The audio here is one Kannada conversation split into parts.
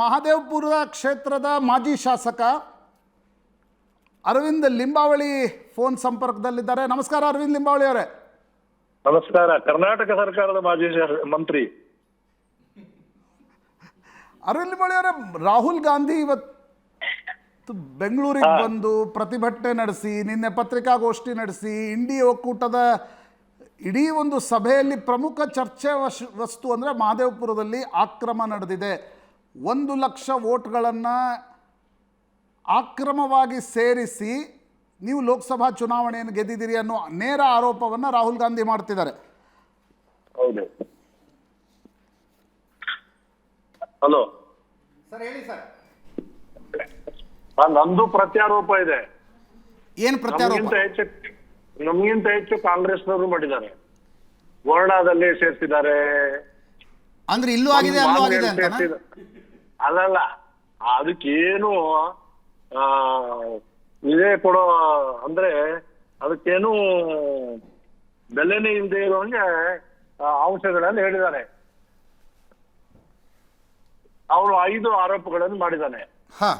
ಮಹಾದೇವಪುರ ಕ್ಷೇತ್ರದ ಮಾಜಿ ಶಾಸಕ ಅರವಿಂದ್ ಲಿಂಬಾವಳಿ ಫೋನ್ ಸಂಪರ್ಕದಲ್ಲಿದ್ದಾರೆ. ನಮಸ್ಕಾರ ಅರವಿಂದ್ ಲಿಂಬಾವಳಿ ಅವರೇ. ನಮಸ್ಕಾರ. ಕರ್ನಾಟಕ ಸರ್ಕಾರದ ಮಾಜಿ ಮಂತ್ರಿ. ಅರವಿಂದ್ ಲಿಂಬಾವಳಿ ಅವರೇ ರಾಹುಲ್ ಗಾಂಧಿ ಇವತ್ತು ಬೆಂಗಳೂರಿಗೆ ಬಂದು ಪ್ರತಿಭಟನೆ ನಡೆಸಿ ನಿನ್ನೆ ಪತ್ರಿಕಾಗೋಷ್ಠಿ ನಡೆಸಿ ಇಂಡಿ ಒಕ್ಕೂಟದ ಇಡೀ ಒಂದು ಸಭೆಯಲ್ಲಿ ಪ್ರಮುಖ ಚರ್ಚೆ ವಸ್ತು ಅಂದರೆ ಮಹದೇವಪುರದಲ್ಲಿ ಆಕ್ರಮ ನಡೆದಿದೆ. ಒಂದು ಲಕ್ಷ ವೋಟ್ಗಳನ್ನು ಆಕ್ರಮವಾಗಿ ಸೇರಿಸಿ ನೀವು ಲೋಕಸಭಾ ಚುನಾವಣೆಯನ್ನು ಗೆದ್ದಿದ್ದೀರಿ ಅನ್ನೋ ನೇರ ಆರೋಪವನ್ನು ರಾಹುಲ್ ಗಾಂಧಿ ಮಾಡ್ತಿದ್ದಾರೆ. ಹೌದು. ಹಲೋ. ಸರ್ ಹೇಳಿ ಸರ್. ನಂದು ಪ್ರತ್ಯಾರೋಪ ಇದೆ. ಏನು ಪ್ರತ್ಯಾರೋಪ? ಹೆಚ್ಚು ನಮ್ಗಿಂತ ಹೆಚ್ಚು ಕಾಂಗ್ರೆಸ್ನವರು ಮಾಡಿದ್ದಾರೆ. ವರ್ಣದಲ್ಲಿ ಸೇರ್ಸಿದ್ದಾರೆ ಅಂದ್ರೆ ಇಲ್ಲೂ ಆಗಿದೆ ಅಲ್ಲೂ ಆಗಿದೆ ಅಂತ ಸೇರ್ಸಿದ- ಅಲ್ಲಲ್ಲ ಅದಕ್ಕೇನು ಆ, ಇದೇ ಕೊಡೋ ಅಂದ್ರೆ ಅದಕ್ಕೇನು ಬೆಲೆನೇ ಇಲ್ಲದೆ ಇರುವಂಗೆ ಅಂಶಗಳನ್ನು ಹೇಳಿದ್ದಾನೆ ಅವನು ಐದು ಆರೋಪಗಳನ್ನು ಮಾಡಿದ್ದಾನೆ ಹಾ.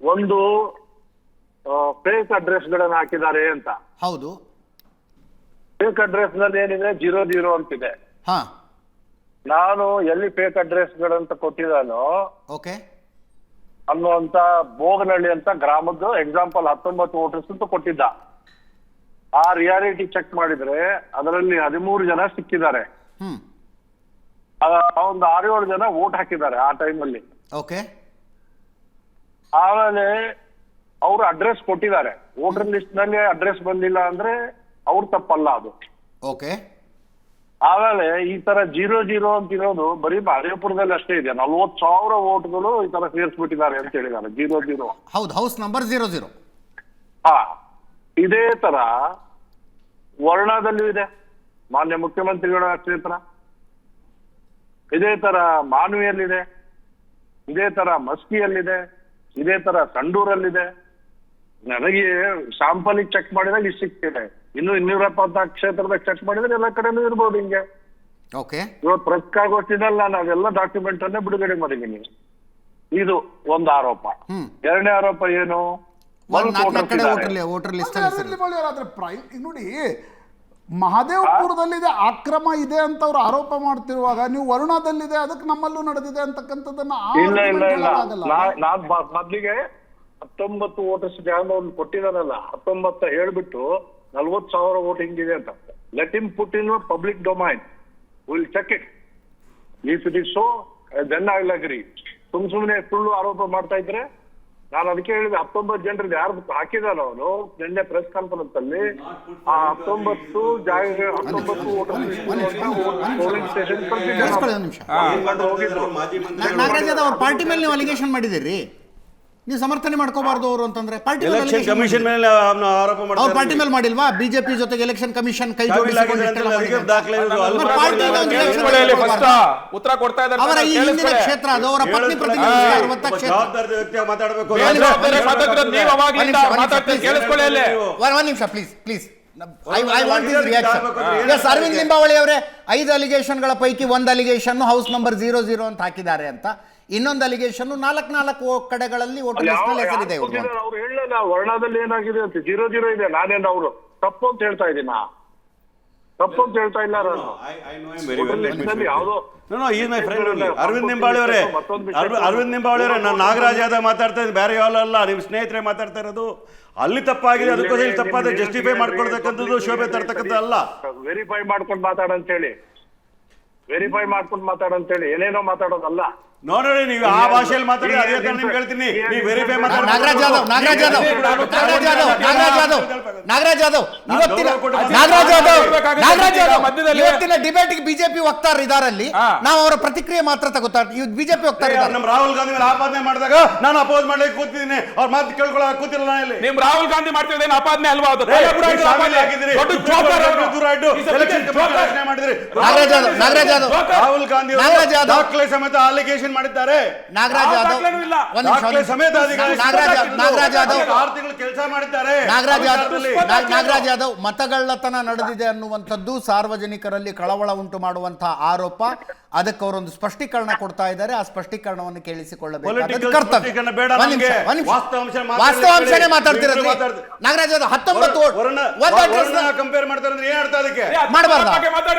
ಒಂದು ಫೇಕ್ ಅಡ್ರೆಸ್ ಗಳನ್ನ ಹಾಕಿದ್ದಾರೆ ಅಂತ. ಹೌದು. ಫೇಕ್ ಅಡ್ರೆಸ್ನಲ್ಲಿ ಏನಿದೆ ಜೀರೋ ಜೀರೋ ಅಂತಿದೆ. ಹಾ. ನಾನು ಎಲ್ಲಿ ಫೇಕ್ ಅಡ್ರೆಸ್ ಗಳಂತ ಕೊಟ್ಟಿದ್ದಾನೋ ಓಕೆ ಅನ್ನುವಂತ ಬೋಗನಹಳ್ಳಿ ಅಂತ ಗ್ರಾಮದ್ದು ಎಕ್ಸಾಂಪಲ್ ಹತ್ತೊಂಬತ್ತು ವೋಟರ್ಸ್ ಅಂತ ಕೊಟ್ಟಿದ್ದ. ಆ ರಿಯಾಲಿಟಿ ಚೆಕ್ ಮಾಡಿದ್ರೆ ಅದರಲ್ಲಿ ಹದಿಮೂರು ಜನ ಸಿಕ್ಕಿದ್ದಾರೆ. ಹ್ಮ್. ಒಂದು ಆರು ಏಳು ಜನ ವೋಟ್ ಹಾಕಿದ್ದಾರೆ ಆ ಟೈಮಲ್ಲಿ ಓಕೆ ಆಮೇಲೆ ಅವರು ಅಡ್ರೆಸ್ ಕೊಟ್ಟಿದ್ದಾರೆ. ವೋಟರ್ ಲಿಸ್ಟ್ನಲ್ಲಿ ಅಡ್ರೆಸ್ ಬಂದಿಲ್ಲ ಅಂದ್ರೆ ಅವ್ರ ತಪ್ಪಲ್ಲ ಅದು. ಓಕೆ ಆಮೇಲೆ ಈ ತರ ಜೀರೋ ಜೀರೋ ಅಂತ ಇರೋದು ಬರೀ ಮಹದೇವಪುರದಲ್ಲಿ ಅಷ್ಟೇ ಇದೆ. ನಲ್ವತ್ ಸಾವಿರ ವೋಟ್ಗಳು ಈ ತರ ಸೇರಿಸ್ಬಿಟ್ಟಿದ್ದಾರೆ ಅಂತ ಹೇಳಿದ್ದಾರೆ. Zero zero. ಹೌದು ಹೌಸ್ ನಂಬರ್ ಜೀರೋ ಜೀರೋ. ಹಾ ಇದೇ ತರ ವರ್ಣದಲ್ಲೂ ಇದೆ. ಮಾನ್ಯ ಮುಖ್ಯಮಂತ್ರಿಗಳ ಕ್ಷೇತ್ರ. ಇದೇ ತರ ಮಾನ್ವಿಯಲ್ಲಿದೆ. ಇದೇ ತರ ಮಸ್ಕಿಯಲ್ಲಿದೆ. ಇದೇ ತರ ಸಂಡೂರಲ್ಲಿದೆ. ನನಗೆ ಶಾಂಪಲಿಗೆ ಚೆಕ್ ಮಾಡಿದಾಗ ಇಷ್ಟು ಸಿಕ್ತಿದೆ ಇನ್ನು ಇನ್ನೂರ ಎಪ್ಪತ್ನಾಲ್ಕು ಕ್ಷೇತ್ರದಾಗ ಚೆಕ್ ಮಾಡಿದ್ರೆ ಎಲ್ಲ ಕಡೆನೂ ಇರ್ಬೋದು ಹಿಂಗೆ. ಓಕೆ ಇವತ್ತು ಪತ್ರಿಕಾಗೋಷ್ಠಿನಲ್ಲಿ ನಾನು ಅದೆಲ್ಲ ಡಾಕ್ಯುಮೆಂಟ್ ಅನ್ನೇ ಬಿಡುಗಡೆ ಮಾಡಿದ್ದೀನಿ ಇದು ಒಂದು ಆರೋಪ. ಎರಡನೇ ಆರೋಪ ಏನು? ನೋಡಿ ಮಹದೇವಪುರದಲ್ಲಿದೆ ಆಕ್ರಮ ಇದೆ ಅಂತ ಅವ್ರು ಆರೋಪ ಮಾಡ್ತಿರುವಾಗ ನೀವು ವರುಣದಲ್ಲಿದೆ ಅದಕ್ಕೆ ನಮ್ಮಲ್ಲೂ ನಡೆದಿದೆ ಅಂತಕ್ಕಂಥದ್ದನ್ನ ಇಲ್ಲ ಇಲ್ಲ ಇಲ್ಲ. ನಾನ್ ಮೊದ್ಲಿಗೆ ಹತ್ತೊಂಬತ್ತು ವೋಟರ್ಸ್ ಒಂದು ಕೊಟ್ಟಿದಾರಲ್ಲ ಹತ್ತೊಂಬತ್ತ ಹೇಳ್ಬಿಟ್ಟು ನಲ್ವತ್ ಸಾವಿರ ವೋಟ್ ಹಿಂಗಿದೆ ಅಂತ. Let him put in public domain will check it if it is so then I will agree ಸುಮ್ ಸುಮ್ನೆ ಸುಳ್ಳು ಆರೋಪ ಮಾಡ್ತಾ ಇದ್ರೆ ನಾನು ಅದಕ್ಕೆ ಹೇಳಿದೆ ಹತ್ತೊಂಬತ್ತು ಜನರಿಗೆ ಯಾರು ಹಾಕಿದಾನ ಅವನು? ನಿನ್ನೆ ಪ್ರೆಸ್ ಕಾನ್ಫರೆನ್ಸ್ ಅಲ್ಲಿ ಆ ಹತ್ತೊಂಬತ್ತು ಜಾಗ ಹತ್ತೊಂಬತ್ತು ಪೋಲಿಂಗ್ ಸ್ಟೇಷನ್ ಹೋಗಿದ್ರು ಪಾರ್ಟಿ ಮೇಲೆ ನೀವು ಅಲಿಗೇಷನ್ ಮಾಡಿದಿರಿ ನೀವು ಸಮರ್ಥನೆ ಮಾಡ್ಕೋಬಾರ್ದು ಅವರು ಅಂತಂದ್ರೆ. ಪಾರ್ಟಿ ಎಲೆಕ್ಷನ್ ಕಮಿಷನ್ ಮೇಲೆ ಅವ್ನ ಆರೋಪ ಅವ್ರ ಮಾಡ್ತಾರೆ ಪಾರ್ಟಿ ಮೇಲೆ ಮಾಡಿಲ್ವಾ? ಬಿಜೆಪಿ ಜೊತೆಗೆ ಎಲೆಕ್ಷನ್ ಕಮಿಷನ್ ಕೈ ಜೋಡಿಸಿಕೊಂಡು ಆಗಿದೆ ಇಷ್ಟೆಲ್ಲ ಮಾಡಿದ್ದಾರೆ. ದಾಖಲೆ ಇರೋದು. ಪಾರ್ಟಿ ಕೇಳಿಸ್ಕೊಳ್ಳಿ first. ಉತ್ತರ ಕೊಡ್ತಾ ಇದ್ದಾರೆ ಅವರ ಈ ಹಿಂದಿನ ಕೇಳಿಸ್ಕೊಳ್ಳಿ. ಕ್ಷೇತ್ರ ಅದು ಅವರ ಪತ್ನಿ ಹೇಳೋದು ಪ್ರತಿನಿಧಿಸಿದ ಅರವತ್ತ ಒಬ್ಬ ಕ್ಷೇತ್ರ. ಜವಾಬ್ದಾರಿ ವ್ಯಕ್ತಿಯಾಗಿ ಮಾತಾಡಬೇಕು. ಬೇರೆ ಜವಾಬ್ದಾರಿ ಮಾತಾಡ್ತಾರೆ, ನೀವು ಅವಾಗ್ಲಿಂದ ಒಂದ್ ನಿಮಿಷ, ಮಾತಾಡ್ತೀರಿ, ಒಂದ್ ನಿಮಿಷ, ಕೇಳಿಸ್ಕೊಳ್ಳಿ ಅಲ್ಲಿ. ಒಂದ್ ಒಂದ್ ನಿಮಿಷ please please I I want reaction yes Arvind Limbavali ಅವರೇ ಐದು ಅಲಿಗೇಷನ್ಗಳ ಪೈಕಿ ಒಂದು allegation house number zero zero ಅಂತ ಹಾಕಿದ್ದಾರೆ ಅಂತ. ಇನ್ನೊಂದು ಅಲಿಗೇಷನ್ ನಾಲ್ಕು ನಾಲ್ಕು ಕಡೆಗಳಲ್ಲಿ ವೋಟರ್ ಲಿಸ್ಟ್ನಲ್ಲಿ ಹೆಸರಿದೆ. ಅವ್ರು ಹೇಳಲ್ಲ ವರ್ಣದಲ್ಲಿ ಏನಾಗಿದೆ ಅಂತ. ಜೀರೋ ಜೀರೋ ಇದೆ ನಾನೇನು ಅವರು? ತಪ್ಪು ಅಂತ ಹೇಳ್ತಾ ಇದ್ದೀನ ತಪ್ಪು ಅಂತ ಹೇಳ್ತಾ ಇಲ್ಲ ನಾನು. ಯಾವ್ದೋ. ಅರವಿಂದ್ ನಿಂಬಾಳಿ ಅವರೇ. ಅರವಿಂದ್ ನಿಂಬಾಳಿ ಅವರೇ ನಾನು ನಾಗರಾಜ್ ಯಾದವ್ ಮಾತಾಡ್ತಾ ಇದ್ದೀನಿ ಬೇರೆ ಯಾವಲ್ಲ ನಿಮ್ಮ ಸ್ನೇಹಿತರೆ ಮಾತಾಡ್ತಾ ಇರೋದು. ಅಲ್ಲಿ ತಪ್ಪಾಗಿದೆ ಅದಕ್ಕೋಸ್ಕರ ಇಲ್ಲಿ ತಪ್ಪಾದ್ರೆ ಜಸ್ಟಿಫೈ ಮಾಡ್ಕೊಳ್ತಕ್ಕಂಥದ್ದು ಶೋಭೆ ತರ್ತಕ್ಕಂಥ ಅಲ್ಲ. ವೆರಿಫೈ ಮಾಡ್ಕೊಂಡು ಮಾತಾಡಂತ ಹೇಳಿ. ವೆರಿಫೈ ಮಾಡ್ಕೊಂಡು ಮಾತಾಡಂತ ಹೇಳಿ ಏನೇನೋ ಮಾತಾಡೋದಲ್ಲ. ನೋಡಿ ನೀವು ಆ ಭಾಷೆಯಲ್ಲಿ ಮಾತಾಡಿ ಅದೇ ತರ ನಿಮ್ಗೆ ಹೇಳ್ತೀನಿ. ನೀವು ವೆರಿಫೈ ಮಾತಾಡಿ ನಾಗರಾಜ್ ಯಾದವ್ ನಾಗರಾಜ್ ಯಾದವ್ ನಾಗರಾಜ್ ಯಾದವ್ ನಾಗರಾಜ್ ಯಾದವ್ ನಾಗರಾಜ್ ಯಾದವ್. ಇವತ್ತಿನ ನಾಗರಾಜ್ ಯಾದವ್ ನಾಗರಾಜ್ ಯಾದವ್. ಇವತ್ತಿನ ಡಿಬೇಟ್ಗೆ ಬಿಜೆಪಿ ವಕ್ತಾರ ಇದಾರಲ್ಲಿ. ನಾವು ಅವರ ಪ್ರತಿಕ್ರಿಯೆ ಮಾತ್ರ ತಗೋತಾ ಇವ್ ಬಿಜೆಪಿ ವಕ್ತಾರ ಇದ್ದಾರೆ ನಮ್ಮ ರಾಹುಲ್ ಗಾಂಧಿ ಮೇಲೆ ಆಪಾದನೆ ಮಾಡಿದಾಗ ನಾನು ಅಪೋಸ್ ಮಾಡ್ಲಿಕ್ಕೆ ಕೂತಿದ್ದೀನಿ. ಅವ್ರ ಮಾತು ಕೇಳ್ಕೊಳ್ಳೋ ಕೂತಿಲ್ಲ ನಾನು ಇಲ್ಲಿ. ನಿಮ್ ರಾಹುಲ್ ಗಾಂಧಿ ಮಾಡ್ತಿದ್ದೇನೆ ಆಪಾದನೆ ಅಲ್ವಾ ಅದು. ನಾಗರಾಜ್ ಯಾದವ್ ನಾಗರಾಜ್ ಯಾದವ್. ರಾಹುಲ್ ಗಾಂಧಿ ನಾಗರಾಜ್ ಯಾದವ್. ದಾಖಲೆ ಸಮೇತ ಅಲಿಗೇಷನ್ ಮಾಡಿದ್ದಾರೆ ನಾಗರಾಜ್ ಯಾದವ್ ದಾಖಲೆನೂ ಇಲ್ಲ. ಒಂದ್ ನಿಮಿಷ, ದಾಖಲೆ ಒಂದ್ ನಿಮಿಷ. ಸಮೇತ ಅಧಿಕಾರಿ ನಾಗರಾಜ್ ಯಾದವ್- ನಾಗರಾಜ್ ಯಾದವ್ ಆರು ತಿಂಗಳು ಕೆಲಸ ಮಾಡಿದ್ದಾರೆ ನಾಗರಾಜ್ ಯಾದವ್ ನಾಗ್- ನಾಗರಾಜ್ ಯಾದವ್ ಮತಗಳ್ಳತನ ನಡೆದಿದೆ ಅನ್ನುವಂಥದ್ದು ಸಾರ್ವಜನಿಕರಲ್ಲಿ ಕಳವಳ ಉಂಟು ಮಾಡುವಂತಹ ಆರೋಪ ಅದಕ್ಕೆ ಅವರೊಂದು ಸ್ಪಷ್ಟೀಕರಣ ಕೊಡ್ತಾ ಇದ್ದಾರೆ ಆ ಸ್ಪಷ್ಟೀಕರಣವನ್ನು ಕೇಳಿಸಿಕೊಳ್ಳಬೇಕು Political ಸ್ಪಷ್ಟೀಕರಣ ಬೇಡ ಒಂದ್ ನಿಮಿಷ, ನಮ್ಗೆ. ವಾಸ್ತವಾಂಶ ಮಾತಾಡಿ ವಾಸ್ತವಾಂಶನೇ ಹೇಳಿ. ಮಾತಾಡ್ತಿರೋದ್ರಿ ನೀವು ಮಾತಾಡ್ತೀರಿ. ನಾಗರಾಜ್ ಯಾದವ್ ಹತ್ತೊಂಬತ್ತು ಒಂದು ಕಂಪೇರ್ ಮಾಡ್ತಾರೆ ಅಂದ್ರೆ ಏನ್ ಅರ್ಥ ಅದಕ್ಕೆ ಏ, ಮಾಡ್ಬಾರ್ದಾ?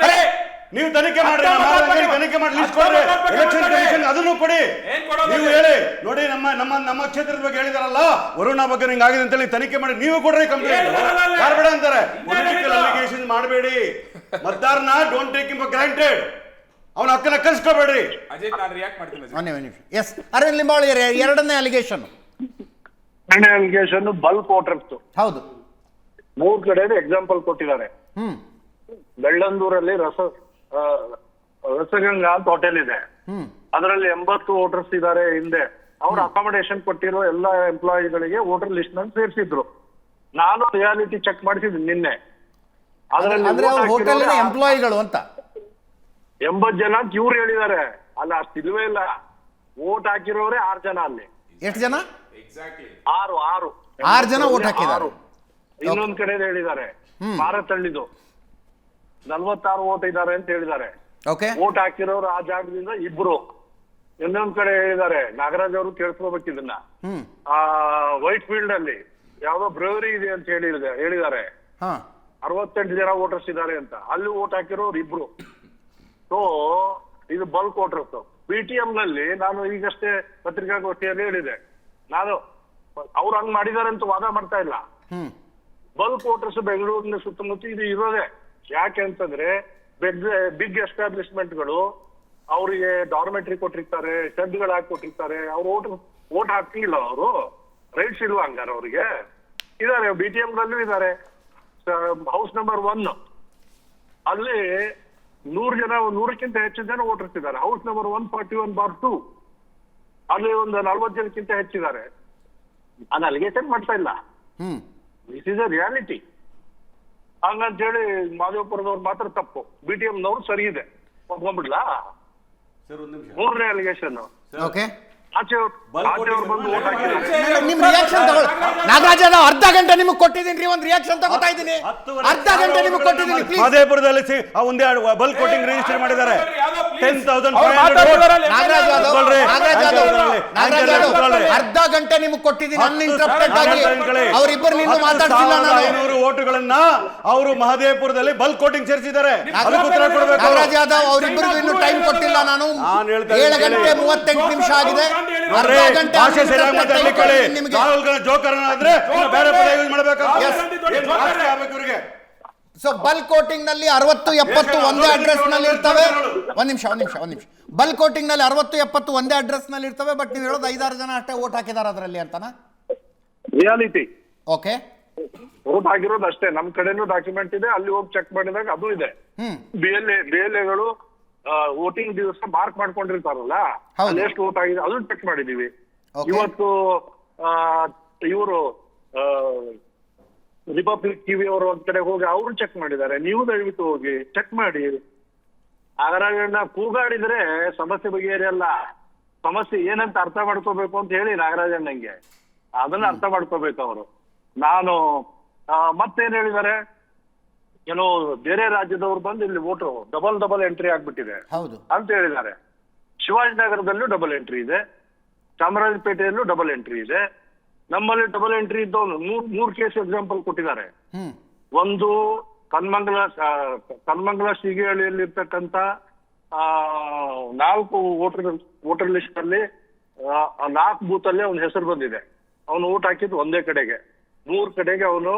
ಅರೆ, ನೀವು ತನಿಖೆ ಮಾಡಿ ತನಿಖೆ ಮಾಡಿ ಲಿಸ್ಟ್ ಕೊಡ್ರಿ ಎಲೆಕ್ಷನ್ ಕಮಿಷನ್ ಅದನ್ನು ಕೊಡಿ. ನೀವು ಹೇಳಿ. ನೋಡಿ ನಮ್ಮ ನಮ್ಮ ನಮ್ಮ ಕ್ಷೇತ್ರದ ಬಗ್ಗೆ ಹೇಳಿದಾರಲ್ಲ ವರುಣ ಬಗ್ಗೆ ನಿಂಗೆ ಆಗಿದೆ ಅಂತೇಳಿ ತನಿಖೆ ಮಾಡಿ ನೀವು ಕೊಡ್ರಿ ಕಂಪ್ಲೇಂಟ್ ಯಾರ್ಬೇಡ ಅಂತಾರೆ? ಪೊಲಿಟಿಕಲ್ ಅಲಿಗೇಷನ್ ಮಾಡಬೇಡಿ. ಮತದಾರನ don't take him for granted ಅವನ ಅಕ್ಕನ ಕಲ್ಸ್ಕೋಬೇಡ್ರಿ. ಅಜಿತ್ ನಾನು ರಿಯಾಕ್ಟ್ ಮಾಡ್ತೀನಿ ಎಸ್ ಅರವಿಂದ್ ಲಿಂಬಾವಳಿ ಎರಡನೇ ಅಲಿಗೇಷನ್ ಎರಡನೇ ಅಲಿಗೇಷನ್ ಬಲ್ಕ್ ವೋಟರ್ಸ್ ಹೌದು. ಮೂರ್ ಕಡೆ ಎಕ್ಸಾಂಪಲ್ ಕೊಟ್ಟಿದ್ದಾರೆ. ಹ್ಮ್. ಬೆಳ್ಳಂದೂರಲ್ಲಿ ರಸ ರಸಗಂಗಾ ಅಂತ ಹೋಟೆಲ್ ಇದೆ. ಅದರಲ್ಲಿ ಎಂಬತ್ತು ವೋಟರ್ಸ್ ಇದಾರೆ ಹಿಂದೆ. ಅವ್ರ ಅಕಾಮಿಡೇಷನ್ ಕೊಟ್ಟಿರೋ ಎಲ್ಲಾ ಎಂಪ್ಲಾಯಿಗಳಿಗೆ ವೋಟರ್ ಲಿಸ್ಟ್ನಲ್ಲಿ ಸೇರಿಸಿದ್ರು. ನಾನು ರಿಯಾಲಿಟಿ ಚೆಕ್ ಮಾಡಿಸಿದ್ದೀನಿ ನಿನ್ನೆ. ಅದರಲ್ಲಿ ಎಂಪ್ಲಾಯಿಗಳು ಅಂತ. ಎಂಬತ್ ಜನ ಅಂತ ಇವ್ರು ಹೇಳಿದ್ದಾರೆ. ಅಲ್ಲ ಅಷ್ಟು ಇಲ್ವೇ ಇಲ್ಲ. ವೋಟ್ ಹಾಕಿರೋರೆ ಆರ್ ಜನ ಅಲ್ಲಿ. ಎಷ್ಟು ಜನ? ಆರು ಆರು. ಆರು ಜನ ವೋಟ್ ಹಾಕಿದ್ದಾರೆ. ಇನ್ನೊಂದ್ ಕಡೆ ಹೇಳಿದ್ದಾರೆ. ಮಾರತಳ್ಳಿದು ನಲ್ವತ್ತಾರು ಓಟ್ ಇದ್ದಾರೆ ಅಂತ ಹೇಳಿದ್ದಾರೆ. ಓಕೆ ವೋಟ್ ಹಾಕಿರೋರು ಆ ಜಾಗದಿಂದ ಇಬ್ರು. ಇನ್ನೊಂದ್ ಕಡೆ ಹೇಳಿದ್ದಾರೆ ನಾಗರಾಜ್ ಅವರು ಕೇಳಿಸ್ಕೋಬೇಕು ಇದನ್ನ. ಹ್ಮ್. ಆ ವೈಟ್ ಫೀಲ್ಡ್ ಅಲ್ಲಿ ಯಾವ್ದೋ ಬ್ರೇವರಿ ಇದೆ ಅಂತ ಹೇಳಿದ ಹೇಳಿದ್ದಾರೆ. ಹಾ. ಅರವತ್ತೆಂಟು ಜನ ವೋಟರ್ಸ್ ಇದ್ದಾರೆ ಅಂತ. ಅಲ್ಲಿ ಓಟ್ ಹಾಕಿರೋರು ಇಬ್ರು. ಸೊ ಇದು bulk voters. P T M ನಲ್ಲಿ ನಾನು ಈಗಷ್ಟೇ ಪತ್ರಿಕಾಗೋಷ್ಠಿಯಲ್ಲಿ ಹೇಳಿದೆ. ನಾನು ಅವ್ರು ಹಂಗ್ ಮಾಡಿದಾರೆ ಅಂತ ವಾದ ಮಾಡ್ತಾ ಇಲ್ಲ. ಬಲ್ಕ್ ವೋಟರ್ಸ್ ಬೆಂಗಳೂರಿನ ಸುತ್ತಮುತ್ತ ಇದು ಇರೋದೇ. ಯಾಕೆ ಅಂತಂದ್ರೆ ಬಿಗ್ ಬಿಗ್ ಎಸ್ಟಾಬ್ಲಿಷ್ಮೆಂಟ್ಗಳು ಅವರಿಗೆ ಡಾರ್ಮೆಟ್ರಿ ಕೊಟ್ಟಿರ್ತಾರೆ ಶೆಡ್ಗಳು ಹಾಕಿ ಕೊಟ್ಟಿರ್ತಾರೆ ಅವ್ರು ಓಟ್ ಓಟ್ ಹಾಕ್ತಿಲ್ಲ ಅವರು ರೈಟ್ಸ್ ಇಲ್ವಾ ಹಂಗಾರ ಅವರಿಗೆ? ಇದಾರೆ ಬಿ ಟಿ ಎಂಗಳಲ್ಲೂ ಇದಾರೆ. ಹೌಸ್ ನಂಬರ್ ಒನ್ ಅಲ್ಲಿ ನೂರು ಜನ ನೂರಕ್ಕಿಂತ ಹೆಚ್ಚು ಜನ ವೋಟರ್ಸ್ ಇದ್ದಾರೆ house number one forty one bar two ಅಲ್ಲಿ ಒಂದು ನಲ್ವತ್ತು ಜನಕ್ಕಿಂತ ಹೆಚ್ಚಿದ್ದಾರೆ. ಅದು ಅಲಿಗೇಷನ್ ಮಾಡ್ತಾ ಇಲ್ಲ. ದಿಸ್ ಇಸ್ ಅ ರಿಯಾಲಿಟಿ ಹಂಗಂತೇಳಿ ಮಾದೇವಪುರದವ್ರು ಮಾತ್ರ ತಪ್ಪು. ಬಿ ಟಿ ಎಮ್ನವ್ರು ಸರಿ ಇದೆ. ಒಪ್ಕೊಂಡ್ಬಿಡ್ಲಾ? ಸರ್ ಒಂದ್ ನಿಮಿಷ. ಮೂರನೇ ಅಲಿಗೇಷನ್ ಓಕೆ ಆಚೆ ಆಚೆ ಅವ್ರು ಬಂದು ಓಟ್ ಹಾಕಿದ್ದಾರೆ. ನಿಮ್ ರಿಯಾಕ್ಷನ್ ತಗೊಳ್ಳಿ. ನಾಗರಾಜ್ ಯಾದವ್ ಅರ್ಧ ಗಂಟೆ ನಿಮಗೆ ಕೊಟ್ಟಿದ್ದೀನಿ. ಒಂದು ರಿಯಾಕ್ಷನ್ ತಗೋತಾ ಇದ್ದೀನಿ. ಅರ್ಧ ಗಂಟೆ ನಿಮಗೆ ಕೊಟ್ಟಿದ್ದೀನಿ ಪ್ಲೀಸ್ ಮಾದೇಪುರದಲ್ಲಿ ಸಿ- ಆ ಒಂದೇ ಬಲ್ಕ್ ಕೋಟಿಂಗ್ ರಿಜಿಸ್ಟರ್ ಮಾಡಿದ್ದಾರೆ. Ten thousand Nagaraj Yadav. Nagaraj Yadav. Nagaraj Yadav ಅರ್ಧ ಗಂಟೆ ನಿಮಗೆ ಕೊಟ್ಟಿದ್ದೀನಿ. ಅನ್ಇಂಟರಪ್ಟೆಡ್ ಆಗಿ. ಅವರಿಬ್ಬರು ನಿಮ್ಮ ಮಾತಾಡ್ತಿಲ್ಲ ನಾನು ಐನೂರು ಓಟುಗಳನ್ನ ಅವರು ಮಹದೇವಪುರದಲ್ಲಿ ಬಲ್ಕ್ ಕೋಟಿಂಗ್ ಸೇರಿಸಿದ್ದಾರೆ. ಅದಕ್ಕೆ ಉತ್ತರ ಕೊಡಬೇಕು. ನಾಗರಾಜ್ ಯಾದವ್ ಅವರಿಬ್ಬರು ಇನ್ನೂ ಟೈಮ್ ಕೊಟ್ಟಿಲ್ಲ ನಾನು. ಏಳು ಗಂಟೆ ಮೂವತ್ತೆಂಟು ನಿಮಿಷ ಆಗಿದೆ. ಅರ್ಧ ಗಂಟೆ ರಾಹುಲ್ ಗಾಂಧಿ ಜೋಕರ್ ಆದ್ರೆ ಬೇರೆ ಪದ ಯೂಸ್ ಇವ್ರಿಗೆ? ಸೊ ಬಲ್ಕ್ ಕೋಟಿಂಗ್ನಲ್ಲಿ ಅರವತ್ತು ಎಪ್ಪತ್ತು ಒಂದೇ ಅಡ್ರೆಸ್ನಲ್ಲಿ ಇರ್ತವೆ. ಒಂದ್ ನಿಮಿಷ ಒಂದ್ ನಿಮಿಷ ಒಂದ್ ನಿಮಿಷ. ಬಲ್ ಕೋಟಿಂಗ್ನಲ್ಲಿ ಅರವತ್ತು ಎಪ್ಪತ್ತು ಒಂದೇ ಅಡ್ರೆಸ್ನಲ್ಲಿ ಇರ್ತವೆ ಬಟ್ ನೀವು ಹೇಳೋದು ಐದಾರು ಜನ ಅಷ್ಟೇ ಓಟ್ ಹಾಕಿದಾರ ಅದರಲ್ಲಿ ಅಂತಾನ? ರಿಯಾಲಿಟಿ ಓಕೆ ವೋಟ್ ಹಾಕಿರೋದು ಅಷ್ಟೇ. ನಮ್ ಕಡೆನೂ ಡಾಕ್ಯುಮೆಂಟ್ ಇದೆ ಅಲ್ಲಿ ಹೋಗಿ ಚೆಕ್ ಮಾಡಿದಾಗ ಅದು ಇದೆ. B L A B L ಎಗಳು ವೋಟಿಂಗ್ ದಿವಸ ಮಾರ್ಕ್ ಮಾಡ್ಕೊಂಡಿರ್ತಾರಲ್ಲ. ಅಲ್ಲಿ ಎಷ್ಟು ವೋಟ್ ಆಗಿದೆ ಅದನ್ನ ಚೆಕ್ ಮಾಡಿದೀವಿ. ಇವತ್ತು ಇವರು ರಿಪಬ್ಲಿಕ್ ಟಿವಿ ಅವರು ಒಂದ್ ಕಡೆ ಹೋಗಿ ಅವರು ಚೆಕ್ ಮಾಡಿದ್ದಾರೆ. ನೀವು ದಯವಿಟ್ಟು ಹೋಗಿ ಚೆಕ್ ಮಾಡಿ. ನಾಗರಾಜಣ್ಣ ಕೂಗಾಡಿದ್ರೆ ಸಮಸ್ಯೆ ಬಗೆಹರಿಯಲ್ಲ. ಸಮಸ್ಯೆ ಏನಂತ ಅರ್ಥ ಮಾಡ್ಕೋಬೇಕು ಅಂತ ಹೇಳಿ ನಾಗರಾಜಣ್ಣಂಗೆ ಅದನ್ನ ಅರ್ಥ ಮಾಡ್ಕೋಬೇಕು ಅವರು. ನಾನು ಮತ್ತೇನ್ ಹೇಳಿದ್ದಾರೆ? ಏನೋ ಬೇರೆ ರಾಜ್ಯದವರು ಬಂದು ಇಲ್ಲಿ ವೋಟರ್ ಡಬಲ್ ಡಬಲ್ ಎಂಟ್ರಿ ಆಗ್ಬಿಟ್ಟಿದೆ ಹೌದು. ಅಂತ ಹೇಳಿದ್ದಾರೆ. ಶಿವಾಜಿನಗರದಲ್ಲೂ ಡಬಲ್ ಎಂಟ್ರಿ ಇದೆ. ಚಾಮರಾಜಪೇಟೆಯಲ್ಲೂ ಡಬಲ್ ಎಂಟ್ರಿ ಇದೆ. ನಮ್ಮಲ್ಲಿ ಡಬಲ್ ಎಂಟ್ರಿ ಇದ್ದವನು ಮೂರ್ ಮೂರ್ ಕೇಸ್ ಎಕ್ಸಾಂಪಲ್ ಕೊಟ್ಟಿದ್ದಾರೆ. ಒಂದು ಕನ್ಮಂಗಲ ಕನ್ಮಂಗಲ ಆ, ನಾಲ್ಕು ವೋಟರ್ ವೋಟರ್ ಲಿಸ್ಟ್ ಅಲ್ಲಿ ನಾಲ್ಕು ಬೂತ್ ಅಲ್ಲಿ ಅವನ ಹೆಸರು ಬಂದಿದೆ. ಅವನು ವೋಟ್ ಹಾಕಿದ್ದು ಒಂದೇ ಕಡೆಗೆ. ಮೂರ್ ಕಡೆಗೆ ಅವನು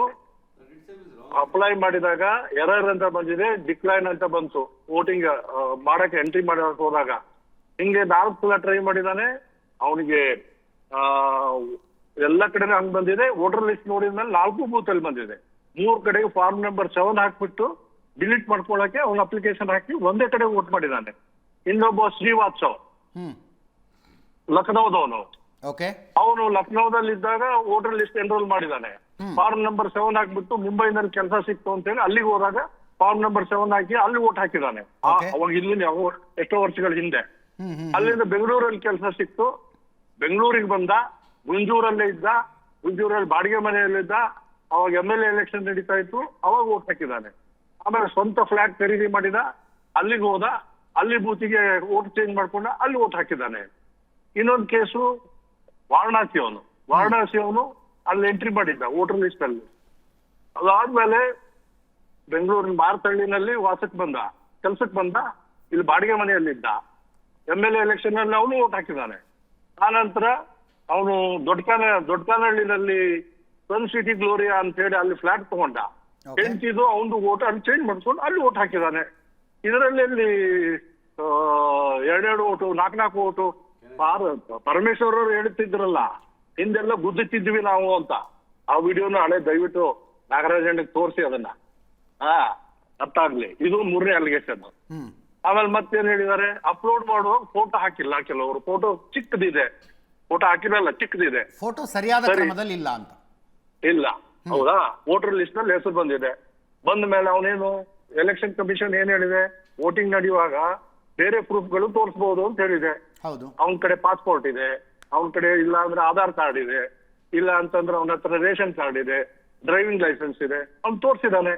ಅಪ್ಲೈ ಮಾಡಿದಾಗ ಎರರ್ ಅಂತ ಬಂದಿದೆ ಡಿಕ್ಲೈನ್ ಅಂತ ಬಂತು. ವೋಟಿಂಗ್ ಮಾಡಕ್ಕೆ ಎಂಟ್ರಿ ಮಾಡಕ್ ಹೋದಾಗ. ಹಿಂಗೆ ನಾಲ್ಕು ಸಲ ಟ್ರೈ ಮಾಡಿದಾನೆ ಅವನಿಗೆ ಆ ಎಲ್ಲ ಕಡೆನೂ ಹಂಗ್ ಬಂದಿದೆ. ವೋಟರ್ ಲಿಸ್ಟ್ ನೋಡಿದ್ಮೇಲೆ ನಾಲ್ಕು ಬೂತ್ ಅಲ್ಲಿ ಬಂದಿದೆ. ಮೂರ್ ಕಡೆಗೆ ಫಾರ್ಮ್ ನಂಬರ್ ಸೆವೆನ್ ಹಾಕ್ಬಿಟ್ಟು ಡಿಲೀಟ್ ಮಾಡ್ಕೊಳಕ್ಕೆ ಅವ್ನ ಅಪ್ಲಿಕೇಶನ್ ಹಾಕಿ ಒಂದೇ ಕಡೆ ವೋಟ್ ಮಾಡಿದಾನೆ. ಇನ್ನೊಬ್ಬ ಶ್ರೀವಾತ್ಸವ್ ಲಖನೌದವನು ಅವನು ಲಖನೌದಲ್ಲಿ ಲಕ್ನೋದಲ್ಲಿದ್ದಾಗ ವೋಟರ್ ಲಿಸ್ಟ್ ಎನ್ರೋಲ್ ಮಾಡಿದಾನೆ. ಫಾರ್ಮ್ ನಂಬರ್ ಸೆವೆನ್ ಹಾಕ್ಬಿಟ್ಟು ಮುಂಬೈನಲ್ಲಿ ಕೆಲಸ ಸಿಕ್ತು ಅಂತ ಹೇಳಿ ಅಲ್ಲಿಗೆ ಹೋದಾಗ ಫಾರ್ಮ್ ನಂಬರ್ ಸೆವೆನ್ ಹಾಕಿ ಅಲ್ಲಿ ವೋಟ್ ಹಾಕಿದಾನೆ. ಅವಾಗ ಇಲ್ಲಿ ಯಾವ ಎಷ್ಟೋ ವರ್ಷಗಳ ಹಿಂದೆ. ಅಲ್ಲಿಂದ ಬೆಂಗಳೂರಲ್ಲಿ ಕೆಲಸ ಸಿಕ್ತು. ಬೆಂಗಳೂರಿಗೆ ಬಂದ. ಗುಂಜೂರಲ್ಲೇ ಇದ್ದ ಗುಂಜೂರಲ್ಲಿ ಬಾಡಿಗೆ ಮನೆಯಲ್ಲಿದ್ದ ಅವಾಗ ಎಂ ಎಲ್ ಎ ಎಲೆಕ್ಷನ್ ನಡೀತಾ ಇತ್ತು, ಅವಾಗ ಓಟ್ ಹಾಕಿದ್ದಾನೆ. ಆಮೇಲೆ ಸ್ವಂತ ಫ್ಲಾಟ್ ಖರೀದಿ ಮಾಡಿದ, ಅಲ್ಲಿಗೆ ಹೋದ, ಅಲ್ಲಿ ಬೂತಿಗೆ ಓಟ್ ಚೇಂಜ್ ಮಾಡ್ಕೊಂಡ, ಅಲ್ಲಿ ಓಟ್ ಹಾಕಿದ್ದಾನೆ. ಇನ್ನೊಂದು ಕೇಸು ವಾರಣಾಸಿ ಅವನು. ವಾರಣಾಸಿ ಅವನು ಅಲ್ಲಿ ಎಂಟ್ರಿ ಮಾಡಿದ್ದ ವೋಟರ್ ಲಿಸ್ಟ್ ಅಲ್ಲಿ. ಅದಾದ್ಮೇಲೆ ಬೆಂಗಳೂರಿನ ಮಾರ್ತಳ್ಳಿನಲ್ಲಿ ವಾಸಕ್ಕೆ ಬಂದ, ಕೆಲ್ಸಕ್ಕೆ ಬಂದ, ಇಲ್ಲಿ ಬಾಡಿಗೆ ಮನೆಯಲ್ಲಿದ್ದ. ಎಂ ಎಲ್ ಎಲೆಕ್ಷನ್ ಅಲ್ಲಿ ಅವನು ಓಟ್ ಹಾಕಿದ್ದಾನೆ. ಆನಂತರ ಅವನು ದೊಡ್ಡಕನ ದೊಡ್ಡಕಾನಹಳ್ಳಿನಲ್ಲಿ ಸನ್ ಸಿಟಿ ಗ್ಲೋರಿಯಾ ಅಂತ ಹೇಳಿ ಅಲ್ಲಿ ಫ್ಲಾಟ್ ತಗೊಂಡ. ಟೆಂಟ್ ಇದು ಅವನು ಓಟ್ ಅಲ್ಲಿ ಚೇಂಜ್ ಮಾಡಿಸ್ಕೊಂಡು ಅಲ್ಲಿ ಓಟ್ ಹಾಕಿದಾನೆ. ಇದರಲ್ಲಿ ಅಲ್ಲಿ ಎರಡೆರಡು ಓಟು ನಾಲ್ಕು ನಾಲ್ಕು ಓಟು ಪಾರ ಪರಮೇಶ್ವರ್ ಅವರು ಹೇಳ್ತಿದ್ರಲ್ಲ ಹಿಂದೆಲ್ಲ ಗುದ್ದುತ್ತಿದ್ವಿ ನಾವು ಅಂತ. ಆ ವಿಡಿಯೋನ ಹಳೆ ದಯವಿಟ್ಟು ನಾಗರಾಜಣ್ಣಗೆ ತೋರಿಸಿ ಅದನ್ನ. ಹಾ ಅರ್ಥ ಆಗ್ಲಿ ಇದು ಮೂರನೇ ಅಲಿಗೇಷನ್ ಆಮೇಲೆ ಮತ್ತೇನ್ ಹೇಳಿದ್ದಾರೆ ಅಪ್ಲೋಡ್ ಮಾಡುವಾಗ ಫೋಟೋ ಹಾಕಿಲ್ಲ ಕೆಲವರು. ಫೋಟೋ ಚಿಕ್ಕದಿದೆ. ಫೋಟೋ ಹಾಕಿರಲ್ಲ ಚಿಕ್ಕದಿದೆ. ಫೋಟೋ ಸರಿಯಾದ ಸರಿ. ಕ್ರಮದಲ್ಲಿ ಇಲ್ಲ ಅಂತ. ಇಲ್ಲ. ಹೌದಾ? ವೋಟರ್ ಲಿಸ್ಟ್ನಲ್ಲಿ ಹೆಸರು ಬಂದಿದೆ. ಬಂದ ಮೇಲೆ ಅವನೇನು ಎಲೆಕ್ಷನ್ ಕಮಿಷನ್ ಏನ್ ಹೇಳಿದೆ? ವೋಟಿಂಗ್ ನಡೆಯುವಾಗ ಬೇರೆ ಪ್ರೂಫ್ಗಳು ತೋರಿಸಬಹುದು ಅಂತ ಹೇಳಿದೆ. ಹೌದು. ಅವನ ಕಡೆ ಪಾಸ್ಪೋರ್ಟ್ ಇದೆ. ಅವನ ಕಡೆ ಇಲ್ಲ ಅಂದ್ರೆ ಆಧಾರ್ ಕಾರ್ಡ್ ಇದೆ. ಇಲ್ಲ ಅಂತಂದ್ರೆ ಅವನ ಹತ್ರ ರೇಷನ್ ಕಾರ್ಡ್ ಇದೆ. ಡ್ರೈವಿಂಗ್ ಲೈಸೆನ್ಸ್ ಇದೆ. ಅವ್ನು ತೋರಿಸಿದಾನೆ.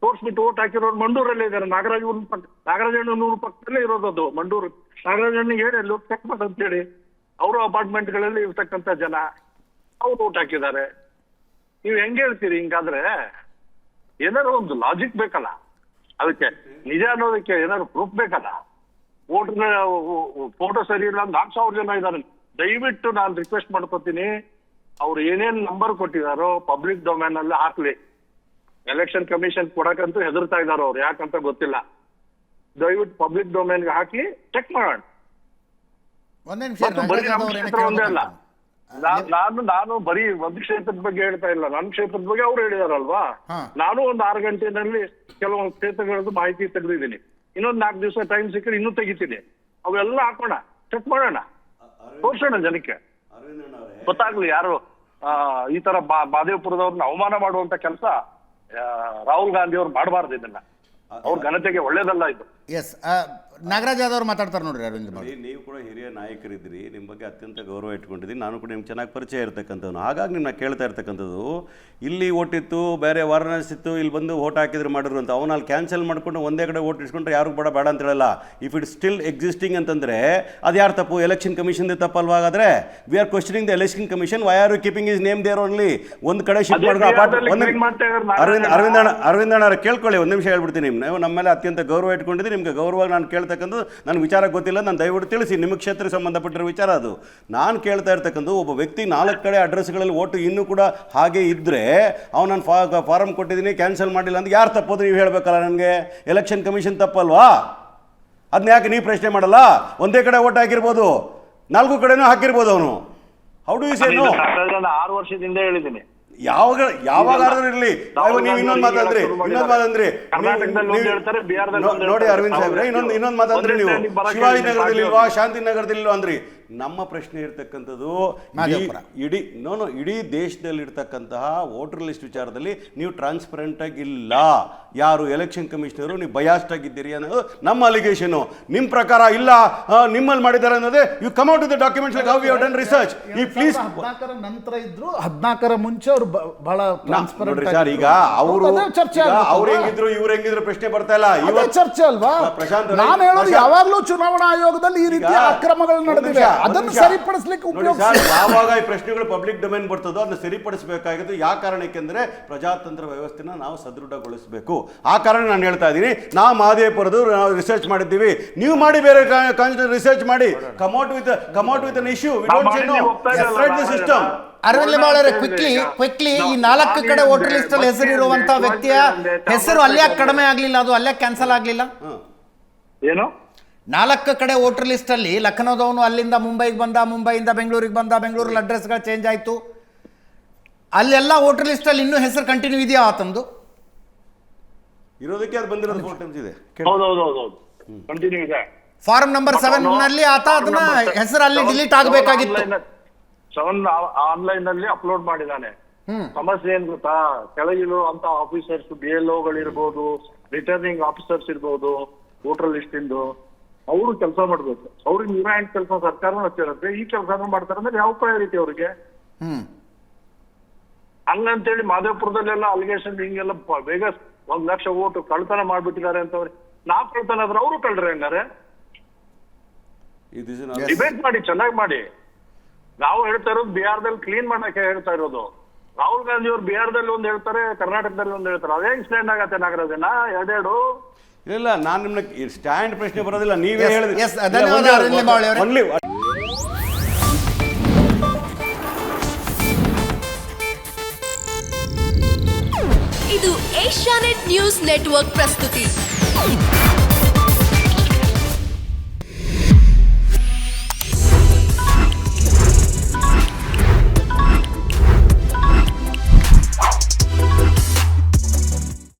ತೋರಿಸ್ಬಿಟ್ಟು ಓಟ್ ಹಾಕಿರೋರು ಮಂಡೂರಲ್ಲೇ ಇದ್ದಾರೆ. ನಾಗರಾಜ್ ಊರಿನ ಪಕ್ಕ ನಾಗರಾಜಣ್ಣನೂರು ಪಕ್ಕದಲ್ಲೇ ಇರೋದು ಮಂಡೂರು ನಾಗರಾಜಣ್ಣಿಗೆ ಹೇಳಿ ಅಲ್ಲಿ ಚೆಕ್ ಮಾಡಿ ಅಂತ ಹೇಳಿ. ಅವರು ಅಪಾರ್ಟ್ಮೆಂಟ್ಗಳಲ್ಲಿ ಇರ್ತಕ್ಕಂಥ ಜನ, ಅವ್ರು ಓಟ್ ಹಾಕಿದ್ದಾರೆ. ನೀವು ಹೆಂಗೆ ಹೇಳ್ತೀರಿ ಹಿಂಗಾದ್ರೆ? ಏನಾದ್ರು ಒಂದು ಲಾಜಿಕ್ ಬೇಕಲ್ಲ. ಅದಕ್ಕೆ ನಿಜ ಅನ್ನೋದಕ್ಕೆ ಏನಾದ್ರು ಪ್ರೂಫ್ ಬೇಕಲ್ಲ? ವೋಟರ್ ಫೋಟೋ ಸರಿ ಇಲ್ಲ ನಾಲ್ಕು ಸಾವಿರ ಜನ ಇದ್ದಾರೆ. ದಯವಿಟ್ಟು ನಾನು ರಿಕ್ವೆಸ್ಟ್ ಮಾಡ್ಕೋತೀನಿ. ಅವ್ರು ಏನೇನ್ ನಂಬರ್ ಕೊಟ್ಟಿದಾರೋ ಪಬ್ಲಿಕ್ ಡೊಮೇನ್ ಅಲ್ಲಿ ಹಾಕ್ಲಿ. ಎಲೆಕ್ಷನ್ ಕಮಿಷನ್ ಕೊಡಕ್ಕಂತೂ ಹೆದರ್ತಾ ಇದಾರೋ ಅವ್ರು. ಯಾಕಂತ ಗೊತ್ತಿಲ್ಲ. ದಯವಿಟ್ಟು ಪಬ್ಲಿಕ್ ಡೊಮೇನ್ಗೆ ಹಾಕಿ ಚೆಕ್ ಮಾಡೋಣ. ಒಂದೇ ನಿಮಿಷ ಮತ್ತು ಬರೀ ನಮ್ಮ ಕ್ಷೇತ್ರ ಒಂದೇ ಅಲ್ಲ. ಕೇಳ್ಬೇಕಂತ. ನಾ- ನಾನು ನಾನು ಬರೀ ಒಂದು ಕ್ಷೇತ್ರದ ಬಗ್ಗೆ ಹೇಳ್ತಾ ಇಲ್ಲ. ನನ್ನ ಕ್ಷೇತ್ರದ ಬಗ್ಗೆ ಅವ್ರು ಹೇಳಿದಾರಲ್ವಾ? ಹಾ. ನಾನು ಒಂದು ಆರು ಗಂಟೆನಲ್ಲಿ ಕೆಲವೊಂದು ಕ್ಷೇತ್ರಗಳದ್ದು ಮಾಹಿತಿ ತೆಗೆದಿದ್ದೀನಿ. ಇನ್ನೊಂದು ನಾಲ್ಕು ದಿವಸ ಟೈಮ್ ಸಿಕ್ಕರೆ ಇನ್ನೂ ತೆಗಿತೀನಿ. ಅವೆಲ್ಲ ಹಾಕೋಣ. ಚೆಕ್ ಮಾಡೋಣ. ತೋರ್ಸೋಣ ಜನಕ್ಕೆ. ಗೊತ್ತಾಗ್ಲಿ ಯಾರು ಆ, ಈ ತರ ಬಾ ಬಾದೇಪುರದವ್ರನ್ನ ಅವಮಾನ ಮಾಡುವಂತ ಕೆಲಸ ರಾಹುಲ್ ಗಾಂಧಿ ಅವ್ರು ಮಾಡಬಾರ್ದು ಇದನ್ನ. ಅವ್ರ ಘನತೆಗೆ ಒಳ್ಳೇದಲ್ಲ ಇದು. ಎಸ್ ನಾಗರಾಜ್ ಯಾದವ್ರು ಮಾತಾಡ್ತಾರೆ ನೋಡ್ರಿ ಅರವಿಂದ್ ಮಾಡಿ ನೀವು ಕೂಡ ಹಿರಿಯ ನಾಯಕರಿದ್ದೀರಿ ನಿಮ್ಮ ಬಗ್ಗೆ ಅತ್ಯಂತ ಗೌರವ ಇಟ್ಕೊಂಡಿದ್ದೀನಿ ನಾನು ಕೂಡ ನಿಮ್ಗೆ ಚೆನ್ನಾಗಿ ಪರಿಚಯ ಇರ್ತಕ್ಕಂಥವ್ನು. ಹಾಗಾಗಿ ನಿಮ್ಮನ್ನ ಕೇಳ್ತಾ ಇರ್ತಕ್ಕಂಥದ್ದು ಇಲ್ಲಿ ಓಟಿತ್ತು ಬೇರೆ ವಾರಣಾಸಿ ಇತ್ತು ಇಲ್ಲಿ ಬಂದು ಓಟ್ ಹಾಕಿದ್ರು ಮಾಡಿದ್ರು ಅಂತ. ಅವನಲ್ಲಿ ಅಲ್ಲಿ ಕ್ಯಾನ್ಸಲ್ ಮಾಡಿಕೊಂಡು ಒಂದೇ ಕಡೆ ಓಟ್ ಇಟ್ಕೊಂಡ್ರೆ ಯಾರಿಗೂ ಬೇಡ ಬೇಡ ಅಂತ ಹೇಳಲ್ಲ. ಇಫ್ ಇಟ್ ಸ್ಟಿಲ್ ಎಕ್ಸಿಸ್ಟಿಂಗ್ ಅಂತಂದರೆ ಅದು ಯಾರು ತಪ್ಪು? Election commission ತಪ್ಪಲ್ವಾಗಾದ್ರೆ we are questioning the election commission why are you keeping his name there only ಒಂದು ಕಡೆ ಶಿಫ್ಟ್ ಮಾಡಿದ್ರು ಅರವಿಂದ್ ಅಣ್ಣ. ಅರವಿಂದ ಅಣ್ಣ ಅರವಿಂದ್ ಕೇಳ್ಕೊಳ್ಳಿ ಒಂದು ನಿಮಿಷ ಹೇಳ್ಬಿಡ್ತೀನಿ ನೀವು ನಮ್ಮ ಮೇಲೆ ಅತ್ಯಂತ ಗೌರವ ಇಟ್ಕೊಂಡಿದ್ದೀನಿ ನಿಮಗೆ ಗೌರವ ನಾನು ಕೇಳ್ತಕ್ಕಂಥದ್ದು ನನಗೆ ವಿಚಾರ ಗೊತ್ತಿಲ್ಲ ನಾನು ದಯವಿಟ್ಟು ತಿಳಿಸಿ ನಿಮ್ಮ ಕ್ಷೇತ್ರಕ್ಕೆ ಸಂಬಂಧಪಟ್ಟಿರೋ ವಿಚಾರ ಅದು. ನಾನು ಕೇಳ್ತಾ ಇರ್ತಕ್ಕಂಥ ಒಬ್ಬ ವ್ಯಕ್ತಿ ನಾಲ್ಕು ಕಡೆ ಅಡ್ರೆಸ್ಗಳಲ್ಲಿ ಓಟು ಇನ್ನೂ ಕೂಡ ಹಾಗೆ ಇದ್ದರೆ ಅವ್ನು ನಾನು ಫಾ ಫಾರಮ್ ಕೊಟ್ಟಿದ್ದೀನಿ ಕ್ಯಾನ್ಸಲ್ ಮಾಡಿಲ್ಲ ಅಂತ ಯಾರು ತಪ್ಪೋದು ನೀವು ಹೇಳಬೇಕಲ್ಲ ನನಗೆ? ಎಲೆಕ್ಷನ್ ಕಮಿಷನ್ ತಪ್ಪಲ್ವಾ? ಅದನ್ನ ಯಾಕೆ ನೀವು ಪ್ರಶ್ನೆ ಮಾಡಲ್ಲ? ಒಂದೇ ಕಡೆ ಓಟ್ ಹಾಕಿರ್ಬೋದು ನಾಲ್ಕು ಕಡೆನೂ ಹಾಕಿರ್ಬೋದು ಅವನು. How do you say no ಆರು ವರ್ಷದಿಂದ ಹೇಳಿದ್ದೀನಿ. ಯಾವಾಗ ಯಾವಾಗ ಇರಲಿ. ನೀವು ಇನ್ನೊಂದು ಮಾತಾದ್ರಿ. ಇನ್ನೊಂದು ಮಾತಂದ್ರಿ ನೋಡಿ ಅರವಿಂದ್ ಸಾಹೇಬ್ರೆ ಇನ್ನೊಂದು ಇನ್ನೊಂದು ಮಾತಂದ್ರಿ ನೀವು. ಶಿವಾಜಿ ನಗರದಲ್ಲಿ ಇಲ್ವಾ ಶಾಂತಿ ನಗರದಲ್ಲಿ ಇಲ್ವಾ ಅಂದ್ರಿ. ನಮ್ಮ ಪ್ರಶ್ನೆ ಇರ್ತಕ್ಕಂಥದ್ದು. ಇಡೀ- ಇಡೀ ನೋ ನೋ ಇಡೀ ದೇಶದಲ್ಲಿ ಇರ್ತಕ್ಕಂತಹ ವೋಟರ್ ಲಿಸ್ಟ್ ವಿಚಾರದಲ್ಲಿ ನೀವು ಟ್ರಾನ್ಸ್ಪರೆಂಟ್ ಆಗಿ ಇಲ್ಲ. ಯಾರು ಎಲೆಕ್ಷನ್ ಕಮಿಷನರು ನೀವು ಬಯಾಸ್ಟ್ ಆಗಿದ್ದೀರಿ ಅನ್ನೋದು ನಮ್ಮ ಅಲಿಗೇಷನು ನಿಮ್ಮ ಪ್ರಕಾರ ಇಲ್ಲ ನಿಮ್ಮಲ್ಲಿ ಮಾಡಿದ್ದಾರೆ ಅನ್ನೋದೇ you come out the documents like how you done research ಈ ಪ್ಲೀಸ್ ಹದಿನಾಲ್ಕರ ನಂತರ ಇದ್ರು ಹದಿನಾಲ್ಕರ ಮುಂಚೆ ಅವ್ರು ಬಹಳ ನೋಡ್ರಿ ಸರ್ ಈಗ ಅವರು ಚರ್ಚೆ ಅವ್ರು ಹೆಂಗಿದ್ರು ಇವ್ರು ಹೆಂಗಿದ್ರು ಪ್ರಶ್ನೆ ಬರ್ತಾ ಇಲ್ಲ. ಇವತ್ತು ಚರ್ಚೆ ಅಲ್ವಾ? ಪ್ರಶಾಂತ್ ನಾನು ಹೇಳೋದು ಯಾವಾಗಲೂ ಚುನಾವಣಾ ಆಯೋಗದಲ್ಲಿ ಈ ರೀತಿಯ ಅಕ್ರಮಗಳು ನಡೆದಿವೆ. ಅದನ್ನು ಸರಿಪಡಿಸಲಿಕ್ಕೆ ನೋಡಿ ಯಾವಾಗ ಈ ಪ್ರಶ್ನೆಗಳು ಪಬ್ಲಿಕ್ ಡೊಮೇನ್ ಬರ್ತದೋ ಅದನ್ನ ಸರಿಪಡಿಸಬೇಕಾಗಿದ್ದು ಯಾವ ಕಾರಣಕ್ಕೆಂದ್ರೆ ಪ್ರಜಾತಂತ್ರ ವ್ಯವಸ್ಥೆನ ನಾವು ಸದೃಢಗೊಳಿಸಬೇಕು. ಆ ಕಾರಣ ನಾನು ಹೇಳ್ತಾ ಇದ್ದೀನಿ. ನಾ ಮಹದೇವಪುರದು ನಾವು ರಿಸರ್ಚ್ ಮಾಡಿದ್ದೀವಿ. ನೀವು ಮಾಡಿ ಬೇರೆ ರಿಸರ್ಚ್ ಮಾಡಿ. Come out with come out with an issue system Arvind Limbavali quickly quickly ಈ ನಾಲ್ಕು ಕಡೆ ವೋಟರ್ ಲಿಸ್ಟ್ ಅಲ್ಲಿ ಹೆಸರು ಇರುವಂತಹ ವ್ಯಕ್ತಿಯ ಹೆಸರು ಅಲ್ಲೇ ಕಡಿಮೆ ಆಗ್ಲಿಲ್ಲ ಅದು ಅಲ್ಲೇ ಕ್ಯಾನ್ಸಲ್ ಆಗ್ಲಿಲ್ಲ? ಏನು? ನಾಲ್ಕು ಕಡೆ ವೋಟರ್ ಲಿಸ್ಟಲ್ಲಿ ಲಖನೌದವನು ಅಲ್ಲಿಂದ ಮುಂಬೈಗೆ ಬಂದ ಮುಂಬೈಯಿಂದ ಬೆಂಗಳೂರಿಗೆ ಬಂದ ಬೆಂಗಳೂರಲ್ಲಿ ಅಡ್ರೆಸ್ಗಳು ಚೇಂಜ್ ಆಯಿತು. ಅಲ್ಲೆಲ್ಲ ವೋಟರ್ ಲಿಸ್ಟಲ್ಲಿ ಇನ್ನೂ ಹೆಸರು ಕಂಟಿನ್ಯೂ ಇದೆಯಾ ಆತಂದು? ಇರೋದಕ್ಕೆ ಅದು ಬಂದಿರೋದು ಫೋರ್ ಟೈಮ್ಸ್ ಇದೆ? ಕಂಟಿನ್ಯೂ ಇದೆ. ಫಾರ್ಮ್ ನಂಬರ್ ಸೆವೆನ್ನಲ್ಲಿ ಆತ ಅದನ್ನ ಹೆಸರು ಅಲ್ಲಿ ಡಿಲೀಟ್ ಆಗಬೇಕಾಗಿತ್ತು. ಸೆವೆನ್ ಆನ್ಲೈನ್ನಲ್ಲಿ ಅಪ್ಲೋಡ್ ಮಾಡಿದಾನೆ ಸಮಸ್ಯೆ ಏನ್ ಗೊತ್ತಾ? ಕೆಳಗಿರೋ ಅಂತ ಆಫೀಸರ್ಸ್ ಬಿ ಎಲ್ ಇರ್ಬೋದು ರಿಟರ್ನಿಂಗ್ ಆಫೀಸರ್ಸ್ ಇರ್ಬೋದು ವೋಟರ್ ಲಿಸ್ಟ್ ಇಂದು. ಅವರು ಕೆಲಸ ಮಾಡ್ಬೇಕು. ಅವ್ರಿಗೆ ನೂರ ಎಂಟು ಕೆಲಸ ಸರ್ಕಾರನೂ ಹಚ್ಚಿರುತ್ತೆ ಈ ಕೆಲಸನೂ ಮಾಡ್ತಾರೆ ಅಂದ್ರೆ ಯಾವ ಪ್ರಯಾರಿಟಿ ಅವ್ರಿಗೆ? ಹ್ಮ್. ಹಂಗಂತೇಳಿ ಮಾದೇವಪುರದಲ್ಲೆಲ್ಲ ಅಲಿಗೇಷನ್ ಹಿಂಗೆಲ್ಲ ಬೇಗ ಒಂದ್ ಲಕ್ಷ ಓಟು ಕಳ್ತನ ಮಾಡ್ಬಿಟ್ಟಿದ್ದಾರೆ ಅಂತವ್ರೆ. ನಾ ಕಳ್ತನ ಆದ್ರೆ ಅವರು ಕಳ್ರೆ ಹಂಗಾರೆ? ಇದು. ಡಿಬೇಟ್ ಮಾಡಿ ಚೆನ್ನಾಗಿ ಮಾಡಿ. ನಾವು ಹೇಳ್ತಾ ಇರೋದು ಬಿಹಾರದಲ್ಲಿ ಕ್ಲೀನ್ ಮಾಡಕ್ಕೆ ಹೇಳ್ತಾ ಇರೋದು. ರಾಹುಲ್ ಗಾಂಧಿ ಅವ್ರು ಬಿಹಾರದಲ್ಲಿ ಒಂದ್ ಹೇಳ್ತಾರೆ ಕರ್ನಾಟಕದಲ್ಲಿ ಒಂದ್ ಹೇಳ್ತಾರೆ. ಅದೇ ಸ್ಟ್ಯಾಂಡ್ ಆಗತ್ತೆ ನಾಗರಾಜನ ಎರಡೆರಡು. ಇಲ್ಲ ನಾನು ನಿಮ್ಗೆ ಸ್ಟ್ಯಾಂಡ್ ಪ್ರಶ್ನೆ ಬರೋದಿಲ್ಲ ನೀವೇ Yes, ಹೇಳಿದ್ರಿ ಅವರೇ. ಇದು ಏಷ್ಯಾನೆಟ್ ನ್ಯೂಸ್ ನೆಟ್ವರ್ಕ್ ಪ್ರಸ್ತುತಿ